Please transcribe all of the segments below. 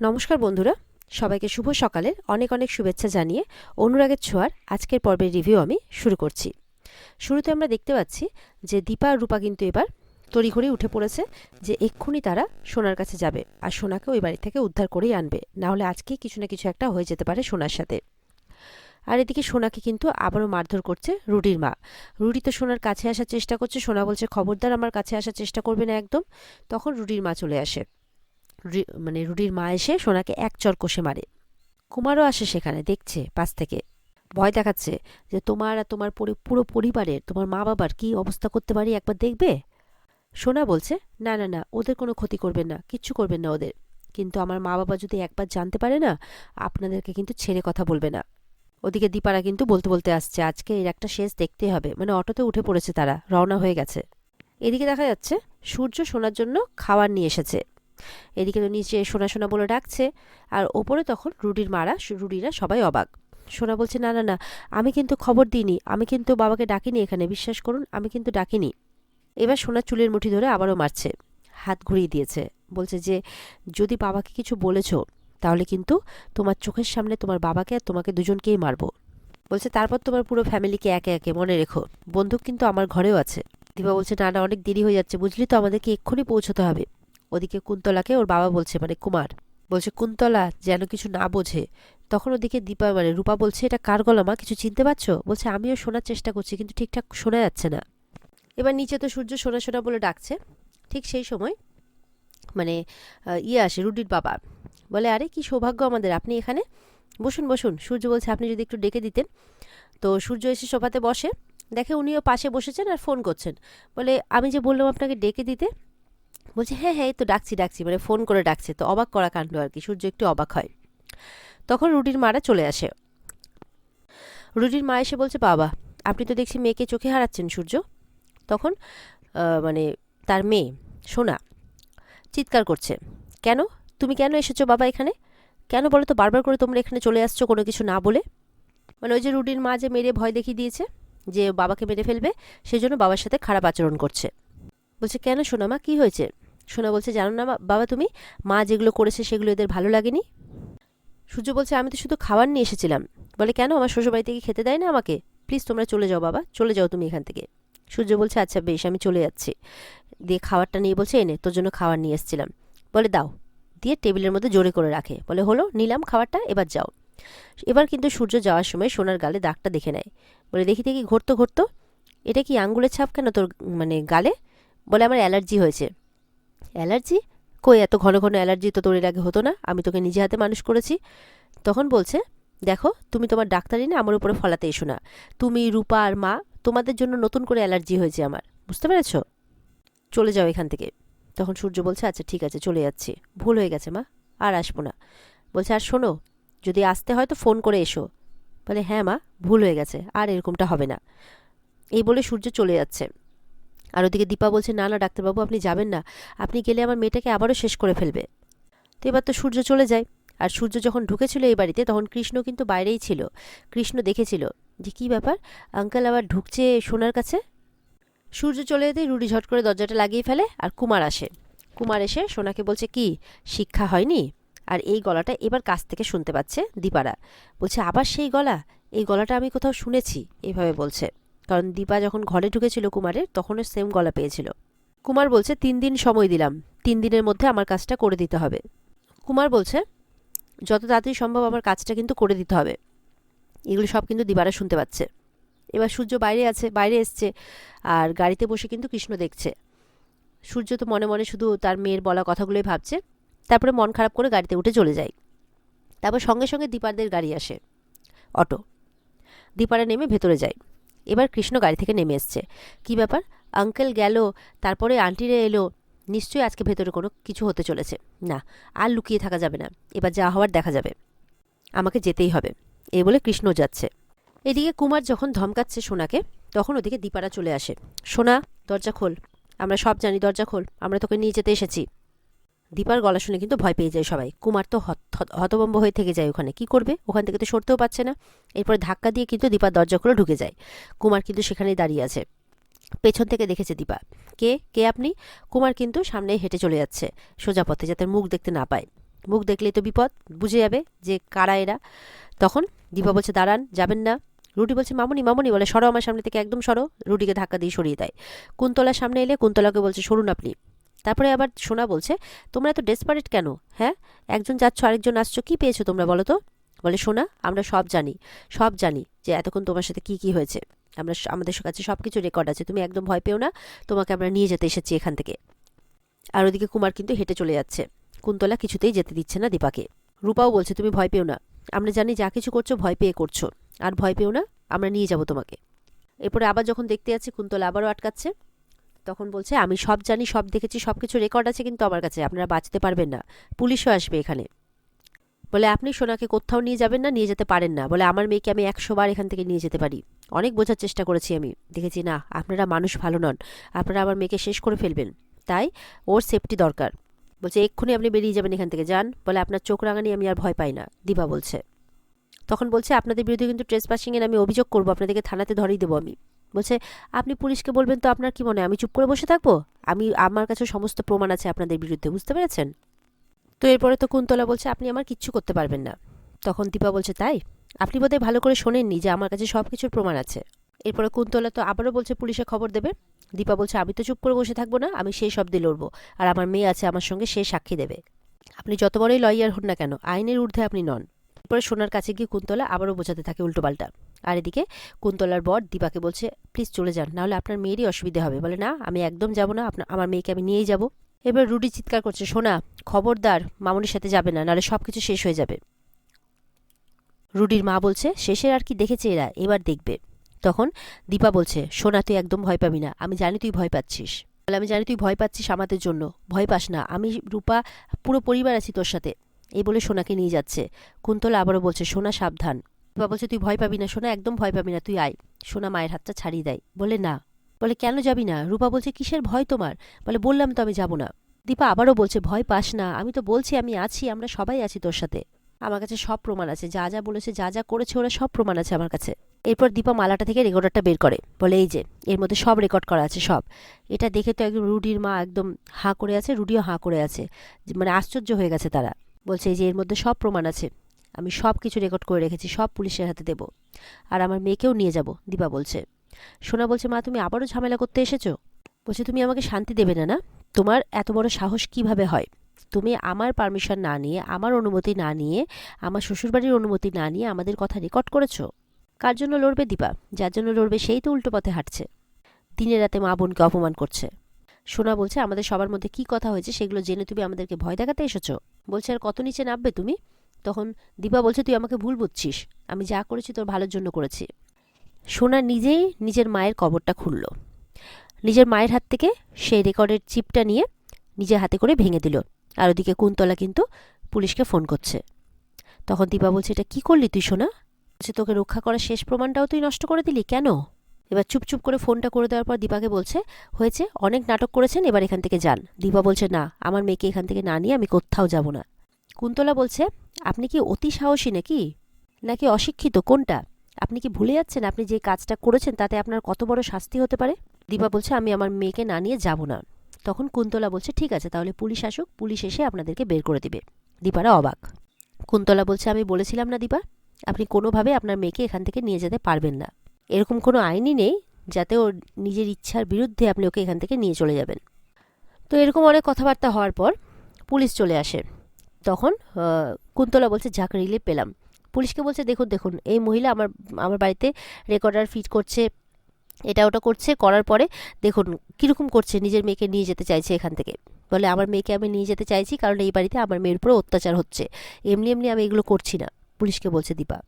নমস্কার বন্ধুরা, সবাইকে শুভ সকালের অনেক অনেক শুভেচ্ছা জানিয়ে অনুরাগের ছোঁয়ার আজকের পর্বের রিভিউ আমি শুরু করছি। শুরুতে আমরা দেখতে পাচ্ছি যে দীপা আর রূপা কিন্তু এবার তড়িঘড়ি উঠে পড়েছে যে এক্ষুনি তারা সোনার কাছে যাবে আর সোনাকে ওই বাড়ি থেকে উদ্ধার করেই আনবে। না হলে আজকেই কিছু না কিছু একটা হয়ে যেতে পারে সোনার সাথে। আর এদিকে সোনাকে কিন্তু আবারও মারধর করছে রুডির মা। রুডি তো সোনার কাছে আসার চেষ্টা করছে, সোনা বলছে, খবরদার, আমার কাছে আসার চেষ্টা করবে না একদম। তখন রুডির মা চলে আসে। মানে রুডির মা এসে সোনাকে এক চর কষে মারে। কুমারও আসে সেখানে, দেখছে, পাশ থেকে। ভয় দেখাচ্ছে যে তোমার আর তোমার পরি- পুরো পরিবারের, তোমার মা বাবার কি অবস্থা করতে পারি একবার দেখবে? সোনা বলছে, না না না, ওদের কোনো ক্ষতি করবেন না, কিচ্ছু করবেন না ওদের। কিন্তু আমার মা বাবা যদি একবার জানতে পারে না, আপনাদেরকে কিন্তু ছেড়ে কথা বলবে না। ওদিকে দীপারা কিন্তু বলতে বলতে আসছে, আজকে এর একটা শেষ দেখতেই হবে। মানে অটোতে উঠে পড়েছে তারা, রওনা হয়ে গেছে। এদিকে দেখা যাচ্ছে, সূর্য সোনার জন্য খাবার নিয়ে এসেছে। এদিকে তো নিচে সোনা সোনা বলে ডাকছে, আর ওপরে তখন রুডির মারা রুডিরা সবাই অবাক। সোনা বলছে, না না না, আমি কিন্তু খবর দিইনি, আমি কিন্তু বাবাকে ডাকিনি এখানে, বিশ্বাস করুন, আমি কিন্তু ডাকিনি। এবার সোনার চুলের মুঠি ধরে আবারও মারছে, হাত ঘুরিয়ে দিয়েছে, বলছে যে, যদি বাবাকে কিছু বলেছ, তাহলে কিন্তু তোমার চোখের সামনে তোমার বাবাকে আর তোমাকে দুজনকেই মারবো। বলছে, তারপর তোমার পুরো ফ্যামিলিকে একে একে মনে রেখো, বন্দুক কিন্তু আমার ঘরেও আছে। দীপা বলছে, না না, অনেক দেরি হয়ে যাচ্ছে, বুঝলি তো, আমাদেরকে এক্ষুনি পৌঁছতে হবে। ওদিকে কুন্তলাকে ওর বাবা বলছে মানে কুমার, বলছে, কুন্তলা, যেন কিছু না বোঝে। তখন ওদিকে দীপা মানে রূপা বলছে, এটা কার গলা, মা? কিছু চিনতে পারছ? বলছে, আমিও শোনার চেষ্টা করছি, কিন্তু ঠিকঠাক শোনা যাচ্ছে না। এবার নিচে তো সূর্য সোনা সোনা বলে ডাকছে। ঠিক সেই সময় মানে ইয়ে আসে রুডির বাবা। বলে, আরে, কি সৌভাগ্য আমাদের, আপনি এখানে? বসুন বসুন। সূর্য বলছে, আপনি যদি একটু ডেকে দিতেন। তো সূর্য এসে সোফাতে বসে। দেখে উনিও পাশে বসেছেন আর ফোন করছেন। বলে, আমি যে বললাম আপনাকে ডেকে দিতে বলছে হ্যাঁ হ্যাঁ তো ডাকছি ডাকছি। মানে ফোন করে ডাকছে। তো অবাক করা কাণ্ড আর কি, সূর্য একটু অবাক হয়। তখন রুডির মারা চলে আসে। রুডির মা এসে বলছে, বাবা, আপনি তো দেখছি মেয়েকে চোখে হারাচ্ছেন, সূর্য। তখন মানে তার মেয়ে, সোনা, চিৎকার করছে, কেন? তুমি কেন এসেছ বাবা এখানে? কেন বলো তো, বারবার করে তোমরা এখানে চলে আসছো কোনো কিছু না বলে? মানে ওই যে রুডির মা যে মেরে ভয় দেখিয়ে দিয়েছে, যে বাবাকে মেরে ফেলবে, সেজন্য বাবার সাথে খারাপ আচরণ করছে। বলছে, কেন সোনা মা? কী হয়েছে? সোনা বলছে, জানো না বাবা তুমি? মা যেগুলো করেছে সেগুলো এদের ভালো লাগেনি? সূর্য বলছে, আমি তো শুধু খাবার নিয়ে এসেছিলাম। বলে, কেন? আমার শ্বশুরবাড়ি থেকে খেতে দেয় না আমাকে? প্লিজ তোমরা চলে যাও বাবা, চলে যাও তুমি এখান থেকে। সূর্য বলছে আচ্ছা বেশ, আমি চলে যাচ্ছি। দিয়ে খাবারটা নিয়ে বলছে, এনে, তোর জন্য খাবার নিয়ে এসেছিলাম। বলে, দাও। দিয়ে টেবিলের মধ্যে জোরে করে রাখে। বলে, হলো, নিলাম খাবারটা, এবার যাও। এবার কিন্তু সূর্য যাওয়ার সময় সোনার গালে দাগটা দেখে নেয়। বলে, দেখি দেখি, ঘুরতো ঘুরতো? এটা কি আঙ্গুলের ছাপ কেন তোর মানে গালে? বলে আমার অ্যালার্জি হয়েছে। অ্যালার্জি? কই এত ঘন ঘন অ্যালার্জি তো তোর এর আগে হতো না? আমি তোকে নিজে হাতে মানুষ করেছি। তখন বলছে, দেখো, তুমি তোমার ডাক্তারি না, আমার উপরে ফলাতে এসো না। তুমি, রূপা আর মা, তোমাদের জন্য নতুন করে অ্যালার্জি হয়েছে আমার। বুঝতে পেরেছ? চলে যাও এখান থেকে। তখন সূর্য বলছে আচ্ছা ঠিক আছে, চলে যাচ্ছি। ভুল হয়ে গেছে, মা। আর আসব না। বলছে, আর শোনো, যদি আসতে হয় তো ফোন করে এসো। বলে হ্যাঁ মা, ভুল হয়ে গেছে, আর এরকমটা হবে না। এই বলে সূর্য চলে যাচ্ছে। আর ওদিকে দীপা বলছে, না না, ডাক্তারবাবু, আপনি যাবেন না। আপনি গেলে আমার মেয়েটাকে আবারও শেষ করে ফেলবে। তো এবার তো সূর্য চলে যায়। আর সূর্য যখন ঢুকেছিল এই বাড়িতে, তখন কৃষ্ণ কিন্তু বাইরেই ছিল। কৃষ্ণ দেখেছিল যে কী ব্যাপার? আঙ্কেল আবার ঢুকছে সোনার কাছে? সূর্য চলে যেতেই রুডি ঝট করে দরজাটা লাগিয়ে ফেলে আর কুমার আসে। কুমার এসে সোনাকে বলছে, কি, শিক্ষা হয়নি? আর এই গলাটা এবার কাছ থেকে শুনতে পাচ্ছে দীপারা। বলছে, আবার সেই গলা? এই গলাটা আমি কোথাও শুনেছি এইভাবে বলছে। কারণ দীপা যখন ঘরে ঢুকেছিল কুমারের, তখনও সেম গলা পেয়েছিল। কুমার বলছে, তিন দিন সময় দিলাম। তিন দিনের মধ্যে আমার কাজটা করে দিতে হবে। কুমার বলছে, যত তাড়াতাড়ি সম্ভব আমার কাজটা কিন্তু করে দিতে হবে। এগুলো সব কিন্তু দিবারা শুনতে পাচ্ছে। এবার সূর্য বাইরে আছে, বাইরে এসছে, আর গাড়িতে বসে কিন্তু কৃষ্ণ দেখছে। সূর্য তো মনে মনে শুধু তার মেয়ের বলা কথাগুলোই ভাবছে, তারপরে মন খারাপ করে গাড়িতে উঠে চলে যায়। তারপর সঙ্গে সঙ্গে দীপারদের গাড়ি আসে, অটো। দীপারা নেমে ভেতরে যায়। এবার কৃষ্ণ গাড়ি থেকে নেমে এসছে। কি ব্যাপার? আঙ্কেল গেল, তারপরে আন্টিরে এলো। নিশ্চয়ই আজকে ভেতরে কোনো কিছু হতে চলেছে। না, আর লুকিয়ে থাকা যাবে না। এবার যা হওয়ার দেখা যাবে। আমাকে যেতেই হবে। এই বলে কৃষ্ণ যাচ্ছে। এদিকে কুমার যখন ধমকাচ্ছে সোনাকে, তখন ওদিকে দীপারা চলে আসে। সোনা, দরজা খোল। আমরা সব জানি দরজা খোল। আমরা তোকে নিয়ে যেতে এসেছি। দীপার গলা শুনে কিন্তু ভয় পেয়ে যায় সবাই। কুমার তো হত- হত- হতভম্ব হয়ে থেকে যায় ওখানে। কি করবে? ওখান থেকে তো সরতেও পারছে না। এরপরে ধাক্কা দিয়ে কিন্তু দীপার দরজা খুলে ঢুকে যায়। কুমার কিন্তু সেখানেই দাঁড়িয়ে আছে। পেছন থেকে দেখেছে দীপা। কে? কে আপনি? কুমার কিন্তু সামনে হেঁটে চলে যাচ্ছে সোজা পথে যাতে মুখ দেখতে না পায়। মুখ দেখলেই তো বিপদ, বুঝে যাবে যে কারা এরা। তখন দীপা বলছে, দাঁড়ান, যাবেন না। রুটি বলছে, মামুনি মামুনি, বলে, সরো আমার সামনে থেকে, একদম সরো। রুটিকে ধাক্কা দিয়ে সরিয়ে দেয়। কুন্তলার সামনে এলে কুন্তলাকে বলছে, সরুন আপনি। তারপরে আবার সোনা বলছে, তোমরা এত ডেসপারেট কেন? হ্যাঁ? একজন যাচ্ছ, আরেকজন আসছো, কি পেয়েছ তোমরা বলো তো? বলে, সোনা, আমরা সব জানি সব জানি যে এতক্ষণ তোমার সাথে কি কি হয়েছে। আমরা আমাদের কাছে সব কিছু রেকর্ড আছে। তুমি একদম ভয় পেও না, তোমাকে আমরা নিয়ে যেতে এসেছি এখান থেকে। আর ওদিকে কুমার কিন্তু হেঁটে চলে যাচ্ছে। কুন্তলা কিছুতেই যেতে দিচ্ছে না দীপাকে। রূপাও বলছে, তুমি ভয় পেও না। আমরা জানি যা কিছু করছ, ভয় পেয়ে করছ। আর ভয় পেও না, আমরা নিয়ে যাব তোমাকে। এরপরে আবার যখন দেখতে যাচ্ছি, কুন্তলা আবারও আটকাচ্ছে। তখন বলছে, আমি সব জানি, সব দেখেছি সব কিছু রেকর্ড আছে, কিন্তু আমার কাছে আপনারা বাঁচতে পারবেন না। পুলিশও আসবে এখানে। বলে, আপনি সোনাকে কোথাও নিয়ে যাবেন না, নিয়ে যেতে পারেন না। বলে, আমার মেয়েকে আমি একশো বার এখান থেকে নিয়ে যেতে পারি। অনেক বোঝার চেষ্টা করেছি আমি। দেখেছি, না, আপনারা মানুষ ভালো নন। আপনারা আমার মেয়েকে শেষ করে ফেলবেন। তাই ওর সেফটি দরকার। বলছে, এক্ষুনি আপনি বেরিয়ে যাবেন এখান থেকে, যান। বলে, আপনার চোখ রাঙানি আমি আর ভয় পাই না, দিবা বলছে। তখন বলছে, আপনাদের বিরুদ্ধে কিন্তু ট্রেসপাসিংয়ের আমি অভিযোগ করব। আপনাদেরকে থানাতে ধরেই দেবো আমি। বলছে, আপনি পুলিশকে বলবেন তো আপনার কি মনে হয়, আমি চুপ করে বসে থাকব? আমি, আমার কাছে সমস্ত প্রমাণ আছে আপনাদের বিরুদ্ধে, বুঝতে পেরেছেন? তো এরপরে তো কুন্তলা বলছে, আপনি আমার কিচ্ছু করতে পারবেন না। তখন দীপা বলছে, তাই? আপনি বোধহয় ভালো করে শোনেননি যে আমার কাছে সব কিছুর প্রমাণ আছে। এরপরে কুন্তলা তো আবারও বলছে, পুলিশে খবর দেবে? দীপা বলছে, আমি তো চুপ করে বসে থাকব না, আমি সেই শব্দে লড়বো, আর আমার মেয়ে আছে আমার সঙ্গে, সে সাক্ষী দেবে। আপনি যত বড়ই লয়ার হন না কেন, আইনের ঊর্ধ্বে আপনি নন। এরপরে সোনার কাছে গিয়ে কুন্তলা আবারও বোঝাতে থাকে উল্টোপাল্টা। আর এদিকে কুন্তলার বর দীপাকে বলছে প্লিজ চলে যান, নাহলে আপনার মেয়েরই অসুবিধা হবে। বলে, না, আমি একদম যাব না আপনার আমার মেয়েকে আমি নিয়েই যাব। এবার রুডি চিৎকার করছে, সোনা, খবরদার, মামনির সাথে যাবে না, নাহলে সব কিছু শেষ হয়ে যাবে। রুডির মা বলছে, শেষের আর কি দেখেছে এরা, এবার দেখবে। তখন দীপা বলছে, সোনা, তুই একদম ভয় পাবি না, আমি জানি তুই ভয় পাচ্ছিস। বলে, আমি জানি তুই ভয় পাচ্ছিস আমাদের জন্য, ভয় পাস না, আমি রূপা, পুরো পরিবার আছি তোর সাথে। এই বলে সোনাকে নিয়ে যাচ্ছে। কুন্তলা আবারও বলছে, সোনা, সাবধান। দীপা বলছে, তুই ভয় পাবি না, সোনা, একদম ভয় পাবি না, তুই আয়। সোনা মায়ের হাতটা ছাড়িয়ে দেয়। বলে, না। বলে, কেন যাবি না? রূপা বলছে, কিসের ভয় তোমার? বলে, বললাম তো আমি যাব না। দীপা আবারও বলছে, ভয় পাস না, আমি তো বলছি, আমি আছি, আমরা সবাই আছি তোর সাথে। আমার কাছে সব প্রমাণ আছে, যা যা বলেছে, যা যা করেছে, ওরা সব প্রমাণ আছে আমার কাছে। এরপর দীপা মালাটা থেকে রেকর্ডারটা বের করে। বলে, এই যে, এর মধ্যে সব রেকর্ড করা আছে, সব। এটা দেখে তো একদম রুডির মা একদম হাঁ করে আছে, রুডিও হাঁ করে আছে। মানে আশ্চর্য হয়ে গেছে তারা। বলছে, এই যে, এর মধ্যে সব প্রমাণ আছে। আমি সব কিছু রেকর্ড করে রেখেছি, সব পুলিশের হাতে দেব। আর আমার মেয়েকেও নিয়ে যাব, দীপা বলছে। সোনা বলছে, মা, তুমি আবারও ঝামেলা করতে এসেছ? বলছে, তুমি আমাকে শান্তি দেবে না না? তোমার এত বড় সাহস কীভাবে হয়? তুমি আমার পারমিশন না নিয়ে, আমার অনুমতি না নিয়ে, আমার শ্বশুরবাড়ির অনুমতি না নিয়ে আমাদের কথা রেকর্ড করেছ? কার জন্য লড়বে দীপা? যার জন্য লড়বে সেই তো উল্টো পথে হাঁটছে। দিনে রাতে মা বোনকে অপমান করছে। সোনা বলছে, আমাদের সবার মধ্যে কি কথা হয়েছে সেগুলো জেনে তুমি আমাদেরকে ভয় দেখাতে এসেছ? বলছে, আর কত নিচে নামবে তুমি? তখন দীপা বলছে, তুই আমাকে ভুল বুঝছিস। আমি যা করেছি তোর ভালোর জন্য করেছি। সোনা নিজেই নিজের মায়ের কবরটা খুলল। নিজের মায়ের হাত থেকে সেই রেকর্ডের চিপটা নিয়ে নিজের হাতে করে ভেঙে দিল। আর ওদিকে কুন্তলা কিন্তু পুলিশকে ফোন করছে। তখন দীপা বলছে, এটা কি করলি তুই সোনা? বলছে তোকে রক্ষা করার শেষ প্রমাণটাও তুই নষ্ট করে দিলি? কেন? এবার চুপচুপ করে ফোনটা করে দেওয়ার পর দীপাকে বলছে, হয়েছে, অনেক নাটক করেছেন, এবার এখান থেকে যান। দীপা বলছে, না, আমার মেয়েকে এখান থেকে না নিয়ে আমি কোথাও যাব না। কুন্তলা বলছে আপনি কি অতি সাহসী নাকি? নাকি অশিক্ষিত? কোনটা? আপনি কি ভুলে যাচ্ছেন আপনি যে কাজটা করেছেন তাতে আপনার কত বড় শাস্তি হতে পারে? দীপা বলছে, আমি আমার মেয়েকে না নিয়ে যাব না। তখন কুন্তলা বলছে, ঠিক আছে, তাহলে পুলিশ আসুক, পুলিশ এসে আপনাদেরকে বের করে দিবে। দীপারা অবাক। কুন্তলা বলছে, আমি বলেছিলাম না দীপা, আপনি কোনোভাবে আপনার মেয়েকে এখান থেকে নিয়ে যেতে পারবেন না। এরকম কোনো আইনই নেই যাতে ওর নিজের ইচ্ছার বিরুদ্ধে আপনি ওকে এখান থেকে নিয়ে চলে যাবেন। তো এরকম অনেক কথাবার্তা হওয়ার পর পুলিশ চলে আসে। তখন কুন্তলা বলছে, যাক রিলিফ পেলাম। পুলিশকে বলছে, দেখুন দেখুন, এই মহিলা আমার আমার বাড়িতে রেকর্ডার ফিট করছে, এটা ওটা করছে, করার পরে দেখুন কীরকম করছে, নিজের মেয়েকে নিয়ে যেতে চাইছে এখান থেকে। বলে, আমার মেয়েকে আমি নিয়ে যেতে চাইছি, কারণ এই বাড়িতে আমার মেয়ের উপরে অত্যাচার হচ্ছে। এমনি এমনি আমি এগুলো করছি না। পুলিশকে বলছে, দীপা।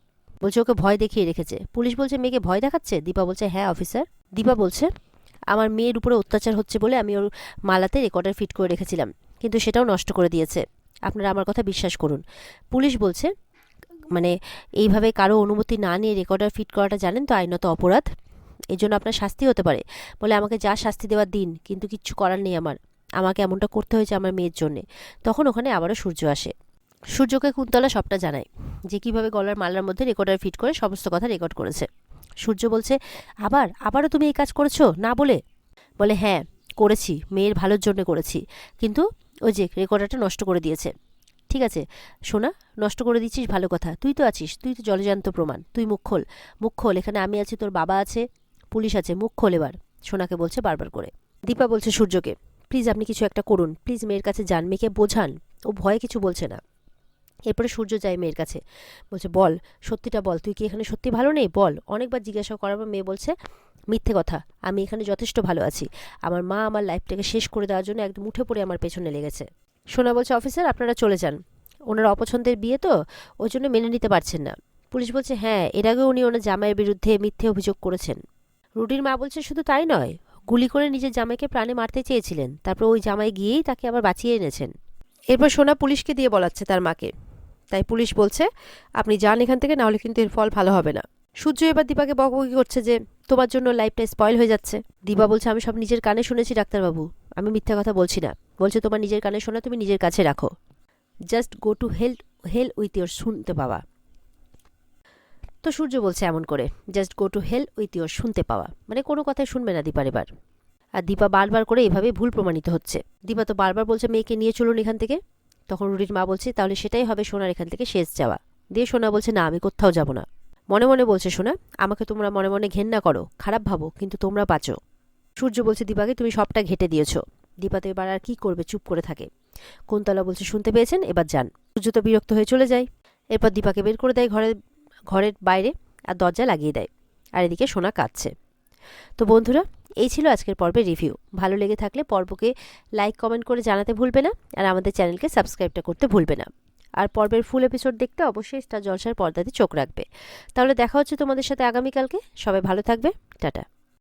বলছে, ওকে ভয় দেখিয়ে রেখেছে। পুলিশ বলছে, মেয়েকে ভয় দেখাচ্ছে? দীপা বলছে হ্যাঁ অফিসার দীপা বলছে, আমার মেয়ের উপরে অত্যাচার হচ্ছে বলে আমি ওর মালাতে রেকর্ডার ফিট করে রেখেছিলাম, কিন্তু সেটাও নষ্ট করে দিয়েছে। আপনারা আমার কথা বিশ্বাস করুন। পুলিশ বলছে মানে এইভাবে কারও অনুমতি না নিয়ে রেকর্ডার ফিট করাটা জানেন তো আইনত অপরাধ এই জন্য আপনার শাস্তি হতে পারে। বলে আমাকে যা শাস্তি দেওয়ার দিন, কিন্তু কিচ্ছু করার নেই আমার। আমাকে এমনটা করতে হয়েছে আমার মেয়ের জন্যে। তখন ওখানে আবারও সূর্য আসে। সূর্যকে কুন্তলা সবটা জানায়, যে কীভাবে গলার মালার মধ্যে রেকর্ডার ফিট করে সমস্ত কথা রেকর্ড করেছে। সূর্য বলছে, আবার, আবারও তুমি এই কাজ করেছ? না বলে? বলে হ্যাঁ করেছি। মেয়ের ভালোর জন্য করেছি। কিন্তু ওই যে রেকর্ডারটা নষ্ট করে দিয়েছে। ঠিক আছে? সোনা, নষ্ট করে দিচ্ছিস, ভালো কথা। তুই তো আছিস, তুই তো জলজান্ত প্রমাণ, তুই মুখ খোল। মুখ খোল, এখানে আমি আছি, তোর বাবা আছে, পুলিশ আছে, মুখ খোল এবার। সোনাকে বলছে বারবার করে। দীপা বলছে, সূর্যকে, প্লিজ আপনি কিছু একটা করুন, প্লিজ মেয়ের কাছে যান, মেয়েকে বোঝান, ও ভয়ে কিছু বলছে না। এরপরে সূর্য যায় মেয়ের কাছে, বলছে, বল, সত্যিটা বল, তুই কি এখানে সত্যি ভালো নেই? বল। অনেকবার জিজ্ঞাসা করার পর মেয়ে বলছে মিথ্যে কথা। আমি এখানে যথেষ্ট ভালো আছি। আমার মা আমার লাইফটাকে শেষ করে দেওয়ার জন্য একদম উঠে পড়ে আমার পেছনে লেগেছে। সোনা বলছে, অফিসার, আপনারা চলে যান। ওনার অপছন্দের বিয়ে তো, ওই জন্য মেনে নিতে পারছেন না। পুলিশ বলছে হ্যাঁ এর আগেও উনি ওনার জামাইয়ের বিরুদ্ধে মিথ্যে অভিযোগ করেছেন। রুডির মা বলছে, শুধু তাই নয়, গুলি করে নিজের জামাইকে প্রাণে মারতে চেয়েছিলেন। তারপর ওই জামাই গিয়েই তাকে আবার বাঁচিয়ে এনেছেন। এরপর সোনা পুলিশকে দিয়ে বলাচ্ছে তার মাকে। তাই পুলিশ বলছে, আপনি যান এখান থেকে, নাহলে কিন্তু এর ফল ভালো হবে না। সূর্য এবার দীপাকে বকবকি করছে যে তোমার জন্য লাইফটা স্পয়েল হয়ে যাচ্ছে। দিবা বলছে, আমি সব নিজের কানে শুনেছি, ডাক্তারবাবু। আমি মিথ্যা কথা বলছি না। বলছে, তোমার নিজের কানে শোনা, তুমি নিজের কাছে রাখো। Just go to hell hell with your শুনতে পাওয়া। তো সূর্য বলছে এমন করে just go to hell with your শুনতে পাওয়া। মানে কোনো কথাই শুনবে না দীপার এবার। আর দীপা বারবার করে এভাবে ভুল প্রমাণিত হচ্ছে। দীপা তো বারবার বলছে, মেয়েকে নিয়ে চলুন এখান থেকে। তখন রুডির মা বলছে, তাহলে সেটাই হবে সোনার এখান থেকে শেষ যাওয়া। দিয়ে সোনা বলছে, না, আমি কোথাও যাব না। মনে মনে বলছে সোনা আমাকে তোমরা মনে মনে ঘেন্না করো, খারাপ ভাবো, কিন্তু তোমরা বাঁচো। সূর্য বলছে দীপাকে তুমি সবটা ঘেটে দিয়েছ। দীপা তো এবার আর কি করবে, চুপ করে থাকে। কুন্তলা বলছে, শুনতে পেয়েছেন? এবার যান। সূর্য তো বিরক্ত হয়ে চলে যায়। এরপর দীপাকে বের করে দেয় ঘরের ঘরের বাইরে আর দরজা লাগিয়ে দেয়। আর এদিকে সোনা কাঁদছে। তো বন্ধুরা, এই ছিল আজকের পর্বের রিভিউ। ভালো লেগে থাকলে পর্বকে লাইক, কমেন্ট করে জানাতে ভুলবে না। আর আমাদের চ্যানেলকে সাবস্ক্রাইবটা করতে ভুলবে না। আর পর্বের ফুল এপিসোড দেখতে অবশ্যই স্টার জলসার পর্দাতে চোখ রাখবে। তাহলে দেখা হচ্ছে তোমাদের সাথে আগামীকালকে। সবাই ভালো থাকবে। টাটা।